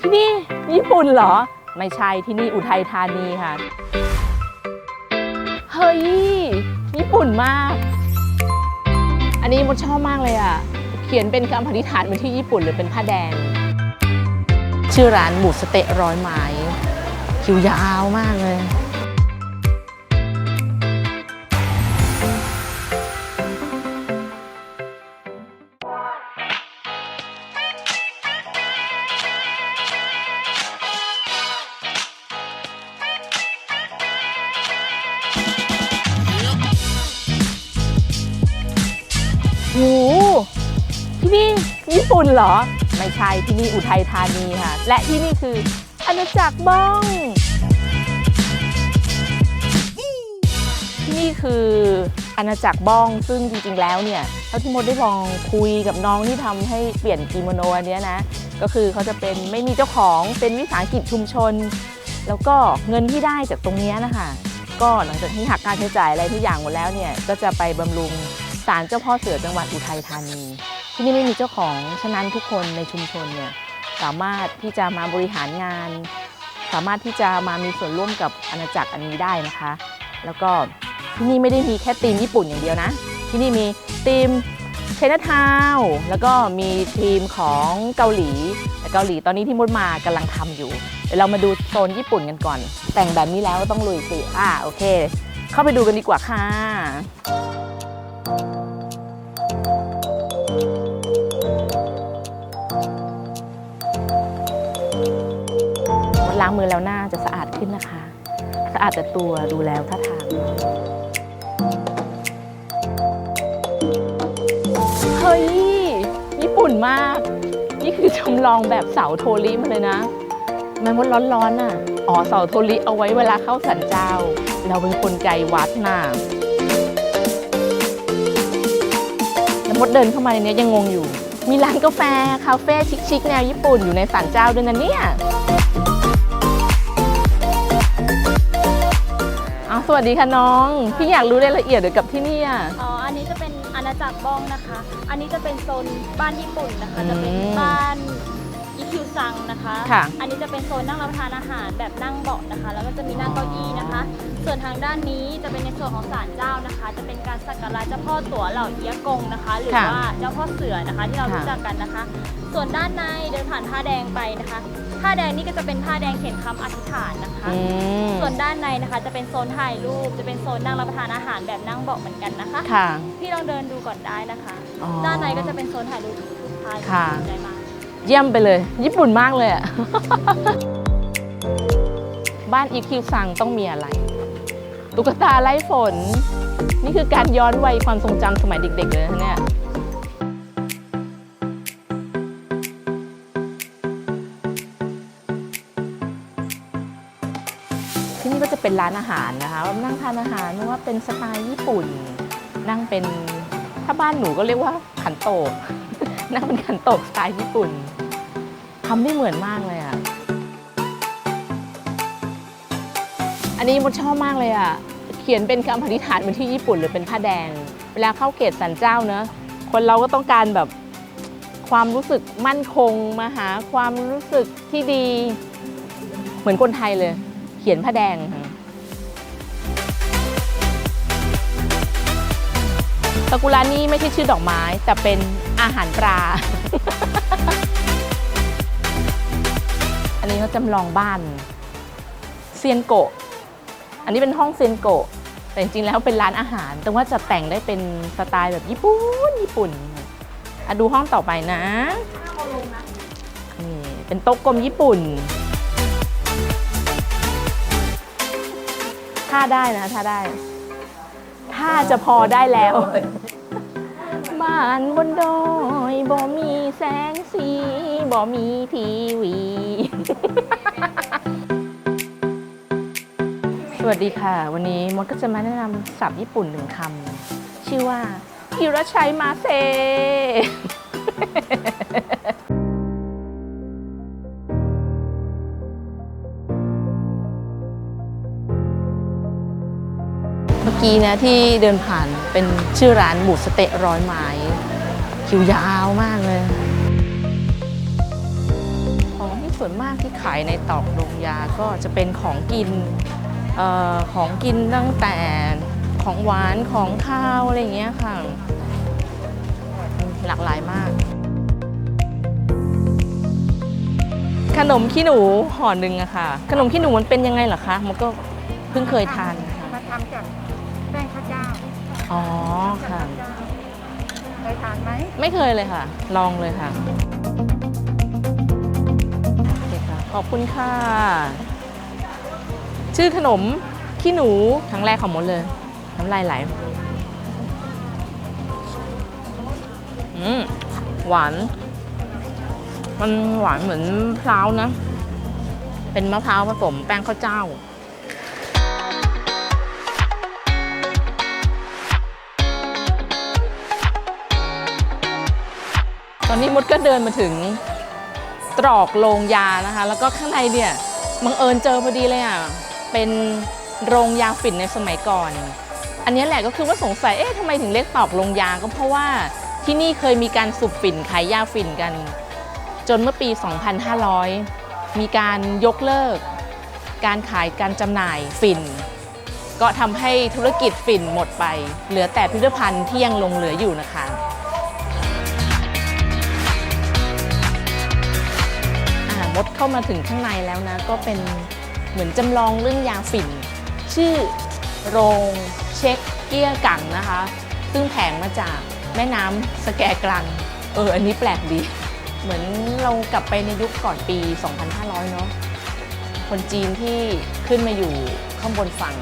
ที่นี่ญี่ปุ่นเหรอ ไม่ใช่ที่นี่อุทัยธานีค่ะ เฮ้ย ญี่ปุ่นมาก อันนี้มดชอบมากเลยอะ เขียนเป็นคำอธิษฐานเป็นที่ญี่ปุ่นหรือเป็นผ้าแดง ชื่อร้านหมูสเต๊ะร้อยไม้คิวยาวมากเลย หที่นี่ญี่ปุ่นเหรอ ไม่ใช่ที่นี่อุทัยธานีค่ะ และที่นี่คืออาณาจักรบ้องที่นี่คืออาณาจักรบ้องซึ่งจริงๆแล้วเนี่ยเท่าที่มดได้ลองคุยกับน้องที่ทำให้เปลี่ยนกิโมโนอันนี้นะ ก็คือเขาจะเป็นไม่มีเจ้าของเป็นวิสาหกิจชุมชน แล้วก็เงินที่ได้จากตรงเนี้ยนะคะก็หลังจากที่หักค่าใช้จ่ายอะไรทุกอย่างหมดแล้วเนี่ยก็จะไปบำรุง ศาลเจ้าพ่อเสือจังหวัดอุทัยธานี ที่นี่ไม่มีเจ้าของ ฉะนั้นทุกคนในชุมชนเนี่ยสามารถที่จะมาบริหารงาน สามารถที่จะมามีส่วนร่วมกับอาณาจักรอันนี้ได้นะคะ แล้วก็ที่นี่ไม่ได้มีแค่ทีมญี่ปุ่นอย่างเดียวนะ ที่นี่มีทีมเชนทาวแล้วก็มีทีมของเกาหลีแต่เกาหลีตอนนี้ที่มดมากำลังทำอยู่ เดี๋ยวเรามาดูโซนญี่ปุ่นกันก่อน แต่งแบบนี้แล้วต้องลุยสิ อ่าโอเค เข้าไปดูกันดีกว่าค่ะ ล้างมือแล้วหน้าจะสะอาดขึ้นนะคะ สะอาดแต่ตัวดูแล้วท่าทางเฮ้ยญี่ปุ่นมาก นี่คือจำลองแบบเสาโทริมาเลยนะมันว่าร้อนๆน่ะ อ๋อเสาโทริเอาไว้เวลาเข้าสันเจ้า เราเป็นคนไกลวัดน่ะแล้วมดเดินเข้ามาในนี้ยังงงอยู่ มีร้านกาแฟ คาเฟ่ชิคๆแนวญี่ปุ่นอยู่ในสันเจ้าด้วยนะเนี่ย สวัสดีค่ะน้อง พี่อยากรู้รายละเอียดเกี่ยวกับที่นี่อะ อ๋อ อันนี้จะเป็นอาณาจักรบ้องนะคะ อันนี้จะเป็นโซนบ้านญี่ปุ่นนะคะ จะเป็นอืมบ้านอิคิวซังนะคะ ค่ะ อันนี้จะเป็นโซนนั่งรับประทานอาหารแบบนั่งเบาะนะคะ แล้วก็จะมีนั่งเก้าอี้นะคะ ส่วนทางด้านนี้จะเป็นในส่วนของศาลเจ้านะคะ จะเป็นการสักการะเจ้าพ่อตั๋วเหล่าเอี้ยกงนะคะ หรือค่ะว่าเจ้าพ่อเสือนะคะที่เราค่ะ รู้จักกันนะคะ ส่วนด้านในเดินผ่านผ้าแดงไปนะคะ ผ้าแดงนี่ก็จะเป็นผ้าแดงเขียนคำอธิษฐานนะคะ อืมส่วนด้านในนะคะจะเป็นโซนถ่ายรูป จะเป็นโซนนั่งรับประทานอาหารแบบนั่งเบาะเหมือนกันนะคะ ค่ะ พี่ลองเดินดูก่อนได้นะคะ อ๋อด้านในก็จะเป็นโซนถ่ายรูปทุกทายค่ะ สนใจมาก เยี่ยมไปเลย ญี่ปุ่นมากเลยอะ บ้านอีคิวซังต้องมีอะไร ตุ๊กตาไล่ฝน นี่คือการย้อนวัยความทรงจำสมัยเด็ก ๆ เลยนะเนี่ย ก็จะเป็นร้านอาหารนะคะนั่งทานอาหารไม่ว่าเป็นสไตล์ญี่ปุ่น นั่งเป็นถ้าบ้านหนูก็เรียกว่าขันโตกนั่งเป็นขันโตกสไตล์ญี่ปุ่นทำได้เหมือนมากเลยอะอันนี้มดชอบมากเลยอะเขียนเป็นคำอธิษฐานเป็นที่ญี่ปุ่นหรือเป็นผ้าแดง เวลาเข้าเกตสันเจ้าเนอะคนเราก็ต้องการแบบความรู้สึกมั่นคงมาหาความรู้สึกที่ดี เหมือนคนไทยเลย ขียนผ้าแดงค่ะซากุระนี่ไม่ใช่ชื่อดอกไม้ แต่เป็นอาหารปลา อันนี้เขาจำลองบ้านเซียนโกะ อันนี้เป็นห้องเซียนโกะ แต่จริงๆแล้วเป็นร้านอาหาร แต่ว่าจะแต่งได้เป็นสไตล์แบบญี่ปุ่นญี่ปุ่นอะดูห้องต่อไปนะนี่เป็นโต๊ะกลมญี่ปุ่น ถ้าได้นะถ้าได้ ถ้าจะพอได้แล้วบ้านบนดอยบ่มีแสงสีบ่มีทีวี สวัสดีค่ะ วันนี้มดก็จะมาแนะนำศัพท์ญี่ปุ่นหนึ่งคำชื่อว่าอิราชัยมาเซ มื่อกี้นะที่เดินผ่านเป็นชื่อร้านหมูสเต๊ะร้อยไม้คิวยาวมากเลยของที่ส่วนมากที่ขายในตอกโรงยาก็จะเป็นของกินออของกินตั้งแต่ของหวานของข้าวอะไรอย่างเงี้ยค่ะ หลากหลายมาก ขนมขี้หนูห่อหนึ่งอะค่ะ ขนมขี้หนูมันเป็นยังไงเหรอคะ มันก็เพิ่งเคยทานมาทำจาก อ๋อจากค่ะข้าวเจ้าเคยทานไหมไม่เคยเลยค่ะ ลองเลยค่ะโอเคค่ะ ขอบคุณค่ะ ชื่อขนมขี้หนูครั้งแรกของมดเลย น้ำลายไหลอืมหวาน มันหวานเหมือนมะพร้าวนะ เป็นมะพร้าวผสมแป้งข้าวเจ้า ตอนนี้มดก็เดินมาถึงตรอกโรงยานะคะ แล้วก็ข้างในเนี่ยบังเอิญเจอพอดีเลยอะเป็นโรงยาฝิ่นในสมัยก่อน อันนี้แหละก็คือว่าสงสัยเอ๊ะทำไมถึงเรียกตอกโรงยาก็เพราะว่าที่นี่เคยมีการสูบฝิ่นขายยาฝิ่นกัน จนเมื่อปี 2500 มีการยกเลิก การขายการจำหน่ายฝิ่น ก็ทำให้ธุรกิจฝิ่นหมดไป เหลือแต่พิพิธภัณฑ์ที่ยังลงเหลืออยู่นะคะ ดเข้ามาถึงข้างในแล้วนะ ก็เป็นเหมือนจำลองเรื่องยาฝิ่น ชื่อโรงเช็คเกี้ยกังนะคะ ซึ่งแผงมาจากแม่น้ำสแกกลัง เออ อันนี้แปลกดี เหมือนเรากลับไปในยุคก่อนปี 2500 เนาะคนจีนที่ขึ้นมาอยู่ข้างบนฝั่ง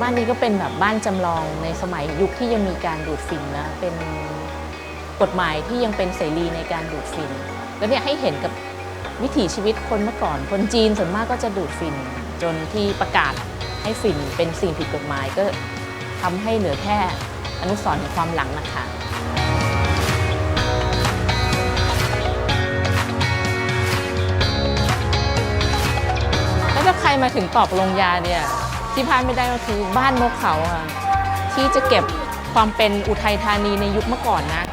บ้านนี้ก็เป็นแบบบ้านจำลองในสมัยยุคที่ยังมีการดูดฝิ่นนะเป็น กฎหมายที่ยังเป็นเสรีในการดูดฝิ่นแล้วเนี่ยให้เห็นกับวิถีชีวิตคนเมื่อก่อน คนจีนส่วนมากก็จะดูดฝิ่นจนที่ประกาศให้ฝิ่นเป็นสิ่งผิดกฎหมายก็ทำให้เหลือแค่อนุสรณ์แห่งความหลังนะคะแล้วถ้าใครมาถึงตอกลงยาเนี่ยที่พลาดไม่ได้ก็คือบ้านนกเขาอะที่จะเก็บความเป็นอุทัยธานีในยุคเมื่อก่อนนะ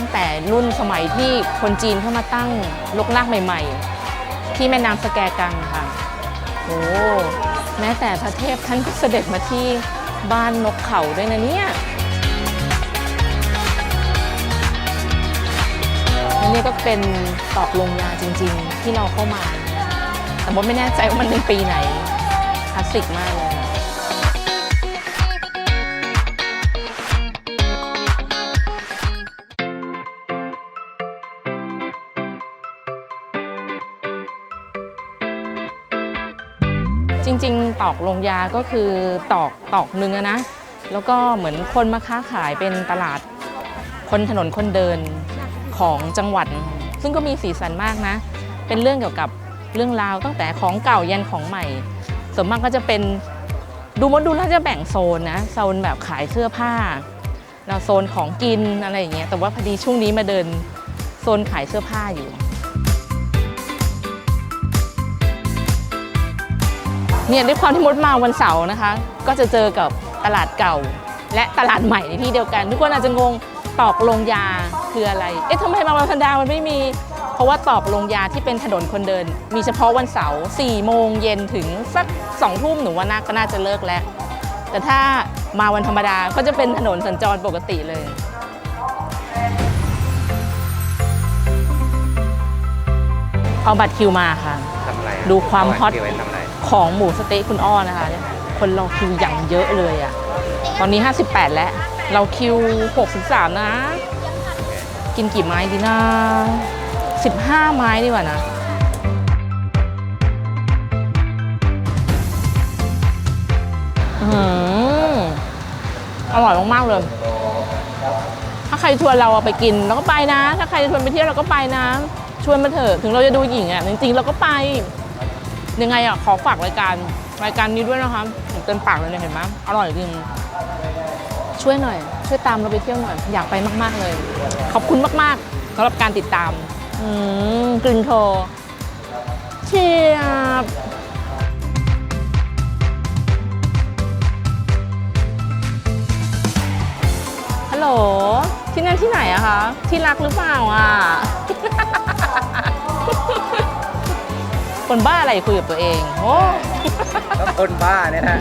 ตั้งแต่รุ่นสมัยที่คนจีนเข้ามาตั้งลกลากใหม่ ๆ ที่แม่น้ำสแกกังค่ะโอ้แม้แต่พระเทพท่านก็เสด็จมาที่บ้านนกเขาด้วยนะเนี่ยและนี่ก็เป็นตอกลงยาจริง ๆ ที่เราเข้ามา แต่ว่าไม่แน่ใจว่ามันเป็นปีไหนคลาสสิกมากเลย จริง ๆ ตอกลงยาก็คือตอกตอกหนึ่งอะนะ แล้วก็เหมือนคนมาค้าขายเป็นตลาดคนถนนคนเดินของจังหวัด ซึ่งก็มีสีสันมากนะ เป็นเรื่องเกี่ยวกับเรื่องราวตั้งแต่ของเก่ายันของใหม่ส่วนมากก็จะเป็นดูมดดูแล้วจะแบ่งโซนนะโซนแบบขายเสื้อผ้าแล้วโซนของกินอะไรอย่างเงี้ยแต่ว่าพอดีช่วงนี้มาเดินโซนขายเสื้อผ้าอยู่ เนี่ยด้วยความที่มดมาวันเสาร์นะคะ ก็จะเจอกับตลาดเก่า และตลาดใหม่ในที่เดียวกัน ทุกคนอาจจะงงตอกลงยาคืออะไร เอ๊ะทำไมมาวันธรรมดามันไม่มี เพราะว่าตอกลงยาที่เป็นถนนคนเดิน มีเฉพาะวันเสาร์4โมงเย็นถึงสัก2ทุ่มหนูว่าน่าก็น่าจะเลิกแล้ว แต่ถ้ามาวันธรรมดาก็จะเป็นถนนสัญจรปกติเลยเอาบัตรคิวมาค่ะทำอะไรอะดูความฮอต ของหมูสเต๊ะคุณอ้อนะคะเนี่ยคนรอคิวอย่างเยอะเลยอะตอนนี้ 58 แล้ว เราคิว 63 นะ กินกี่ไม้ดีนะ15 ไม้ดีกว่านะอร่อยมากๆเลย ถ้าใครชวนเราไปกินเราก็ไปนะ ถ้าใครชวนไปเที่ยวเราก็ไปนะ ชวนมาเถอะ ถึงเราจะดูหญิงอะ จริงๆเราก็ไป ยังไงอะขอฝากรายการรายการนี้ด้วยนะคะเต็มปากเลยเนี่ยเห็นไหมอร่อยจริงช่วยหน่อย ช่วยตามเราไปเที่ยวหน่อย อยากไปมาก ๆ เลย ขอบคุณมากๆสำหรับการติดตามกลิ่นโทเชียบฮัลโหล ที่นั่นที่ไหนอะคะ ที่รักหรือเปล่าอะ คนบ้าอะไรคุยกับตัวเองโอ้คนบ้าเนี่ยนะ